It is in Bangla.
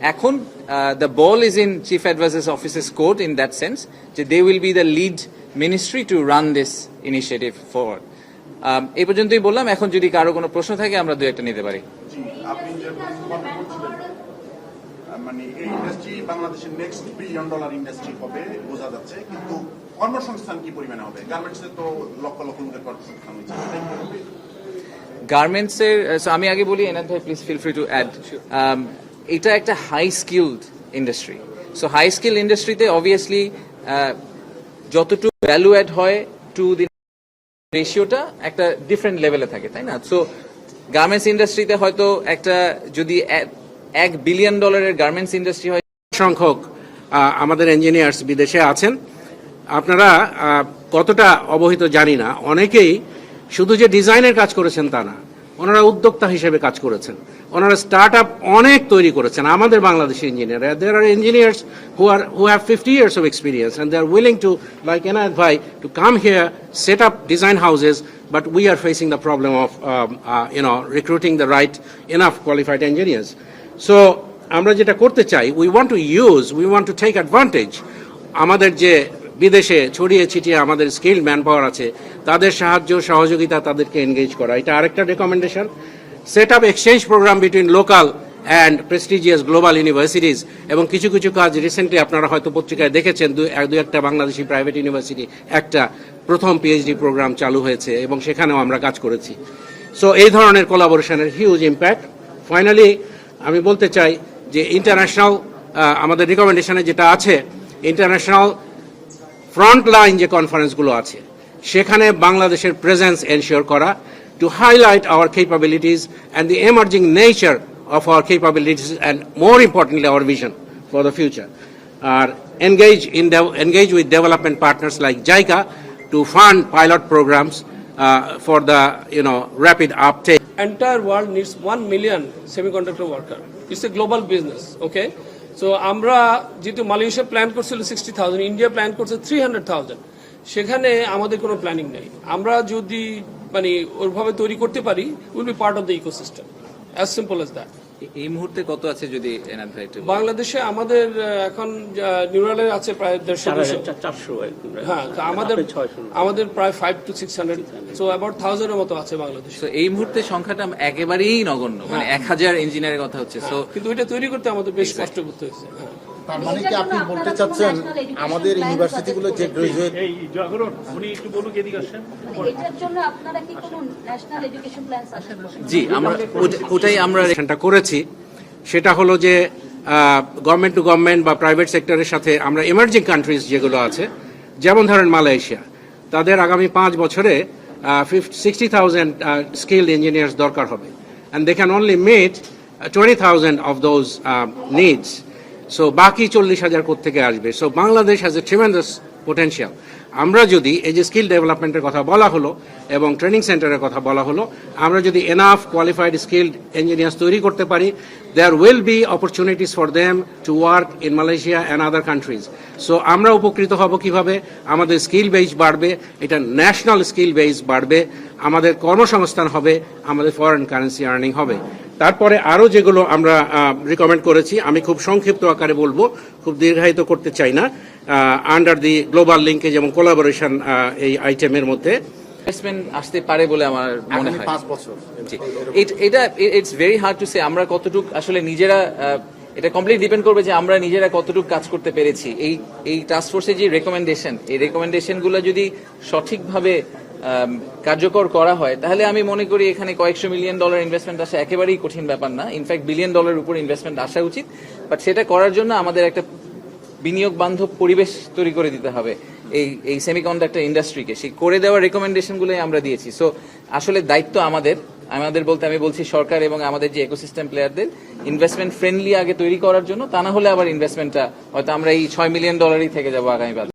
এখন the ball is in chief advisers offices court in that sense যে they will be the lead ministry to run this initiative forward এই পর্যন্তই বললাম এখন যদি কারও কোনো প্রশ্ন থাকে আমরা দু একটা নিতে পারি। জি, আপনি যে কথা বলছিলেন, আহ, মানে এই ইন্ডাস্ট্রি বাংলাদেশের নেক্সট বিলিয়ন ডলার ইন্ডাস্ট্রি হবে বোঝা যাচ্ছে কিন্তু কর্মসংস্থান কি পরিমাণে হবে? গার্মেন্টসে তো লক্ষ লক্ষ লোকের কর্মসংস্থান হচ্ছে এটাই কি হবে? গার্মেন্টসের আমি আগে বলি এনাদ ভাই please feel free to add এটা একটা high skilled industry so high skill ইন্ডাস্ট্রিতে অবভিয়াসলি যতটুকু ভ্যালু অ্যাড হয় টু দি রেশিওটা একটা ডিফারেন্ট লেভেলে থাকে, তাই না? সো গার্মেন্টস ইন্ডাস্ট্রিতে হয়তো একটা যদি এক- বিলিয়ন ডলারের গার্মেন্টস ইন্ডাস্ট্রি হয়, সংখ্যক আমাদের ইঞ্জিনিয়ার্স বিদেশে আছেন। আপনারা কতটা অবহিত জানি না। অনেকেই শুধু যে ডিজাইনের কাজ করেছেন তা না। ওনারা উদ্যোক্তা হিসেবে কাজ করেছেন। ওনারা স্টার্ট আপ অনেক তৈরি করেছেন, আমাদের বাংলাদেশি ইঞ্জিনিয়ার দের আর engineers who are who have fifty years of experience and they are willing to like Enayet ভাই to come here set up design houses but we are facing the problem you know, recruiting the right, enough qualified engineers. So, আমরা যেটা করতে চাই we want to use we want to take advantage আমাদের যে বিদেশে ছড়িয়ে ছিটিয়ে আমাদের স্কিল ম্যান পাওয়ার আছে, তাদের সাহায্য, সহযোগিতা তাদেরকে এনগেজ করা। এটা আরেকটা recommendation set up exchange programme between local and prestigious global universities এবং কিছু কিছু কাজ রিসেন্টলি আপনারা হয়তো পত্রিকায় দেখেছেন, দু, এক দু একটা বাংলাদেশি প্রাইভেট ইউনিভার্সিটি একটা প্রথম পিএইচডি প্রোগ্রাম চালু হয়েছে এবং সেখানেও আমরা কাজ করেছি। সো এই ধরনের কোলাবোরেশনের হিউজ ইম্প্যাক্ট ফাইনালি আমি বলতে চাই যে ইন্টারন্যাশনাল আমাদের রিকমেন্ডেশনে যেটা আছে ইন্টারন্যাশনাল ফ্রন্ট লাইন যে কনফারেন্সগুলো আছে সেখানে বাংলাদেশের প্রেজেন্স এনশিওর করা to highlight our and the emerging nature of our capabilities and more importantly our vision for the future are engage in dev- engage with development partners like JICA to fund pilot programs uh, for the you know uptake entire world needs 1 million semiconductor worker. It's a global business, okay? So, আমরা যেহেতু মালয়েশিয়া প্ল্যান করছিল সিক্সটি থাউজেন্ড ইন্ডিয়া প্ল্যান করছে থ্রি হান্ড্রেড থাউজেন্ড সেখানে আমাদের কোনো প্ল্যানিং নেই। আমরা যদি মানে ওইভাবে তৈরি করতে পারি will be part of the ecosystem as simple as that এই মুহূর্তে কত আছে যদি বাংলাদেশে আমাদের এখন নিউরালে আছে প্রায় দেড়শো চারশো হ্যাঁ তো আমাদের আমাদের প্রায় five to six hundred so about থাউজেন্ডের মতো আছে বাংলাদেশে। তো এই মুহূর্তে সংখ্যাটা একেবারেই নগণ্য মানে এক হাজার ইঞ্জিনিয়ারের কথা হচ্ছে। সো কিন্তু এটা তৈরি করতে আমাদের বেশ কষ্ট করতে হয়েছে। হ্যাঁ। তার মানে কি আপনি বলতে চাচ্ছেন আমাদের ইউনিভার্সিটিগুলো যে গ্রাজুয়েট এই জাগরণ উনি একটু বলুক এদিকে আসেন। এটার জন্য আপনারা কি কোনো ন্যাশনাল এডুকেশন প্ল্যান আছে জি আমরা ওটাই আমরা সেটা করেছি। সেটা হলো যে গভর্নমেন্ট টু গভর্নমেন্ট বা প্রাইভেট সেক্টরের সাথে আমরা এমার্জিং কান্ট্রিজ যেগুলো আছে যেমন ধরেন মালয়েশিয়া তাদের আগামী পাঁচ বছরে সিক্সটি থাউজেন্ড স্কিল্ড ইঞ্জিনিয়ার্স দরকার হবে। And they can only meet twenty thousand of those needs so বাকি চল্লিশ হাজার থেকে আসবে? So Bangladesh has a tremendous potential আমরা যদি এই যে স্কিল ডেভেলপমেন্টের কথা বলা হলো এবং ট্রেনিং সেন্টারের কথা বলা হলো, আমরা যদি এনাফ কোয়ালিফাইড স্কিল্ড ইঞ্জিনিয়ার্স তৈরি করতে পারি there will be opportunities for them to work in Malaysia and other countries so আমরা উপকৃত হব কীভাবে? আমাদের স্কিল বেস বাড়বে, এটা ন্যাশনাল স্কিল বেস বাড়বে, আমাদের কর্মসংস্থান হবে, আমাদের ফরেন কারেন্সি আর্নিং হবে। তারপরে আরও যেগুলো আমরা রিকমেন্ড করেছি, আমি খুব সংক্ষিপ্ত আকারে বলব, খুব দীর্ঘায়িত করতে চাই না। আন্ডার দি গ্লোবাল লিঙ্কেজ এবং কোলাবোরেশন এই আইটেমের মধ্যে। ইনভেস্টমেন্ট আসতে পারে বলে আমার মনে হয়। পাঁচ বছর। এটা it's very hard to say আমরা কতটুক আসলে নিজেরা এটা কমপ্লিট ডিপেন্ড করবে যে আমরা নিজেরা কতটুকু কাজ করতে পেরেছি। এই এই টাস্ক ফোর্সের যে রেকমেন্ডেশন এই রেকমেন্ডেশনগুলো যদি সঠিকভাবে কার্যকর করা হয় তাহলে আমি মনে করি এখানে কয়েকশো মিলিয়ন ডলার ইনভেস্টমেন্ট আসা একেবারেই কঠিন ব্যাপার না। ইনফ্যাক্ট বিলিয়ন ডলার উপর ইনভেস্টমেন্ট আসা উচিত। বাট সেটা করার জন্য আমাদের একটা বিনিয়োগ বান্ধব পরিবেশ তৈরি করে দিতে হবে এই এই সেমিকন্ডাক্টর ইন্ডাস্ট্রিকে সেই করে দেওয়ার রেকমেন্ডেশনগুলোই আমরা দিয়েছি। সো আসলে দায়িত্ব আমাদের। আমাদের বলতে আমি বলছি সরকার এবং আমাদের যে ইকোসিস্টেম প্লেয়ারদের ইনভেস্টমেন্ট ফ্রেন্ডলি আগে তৈরি করার জন্য, তা না হলে আবার ইনভেস্টমেন্টটা হয়তো আমরা এই ছয় মিলিয়ন ডলারই থেকে যাব আগামীবার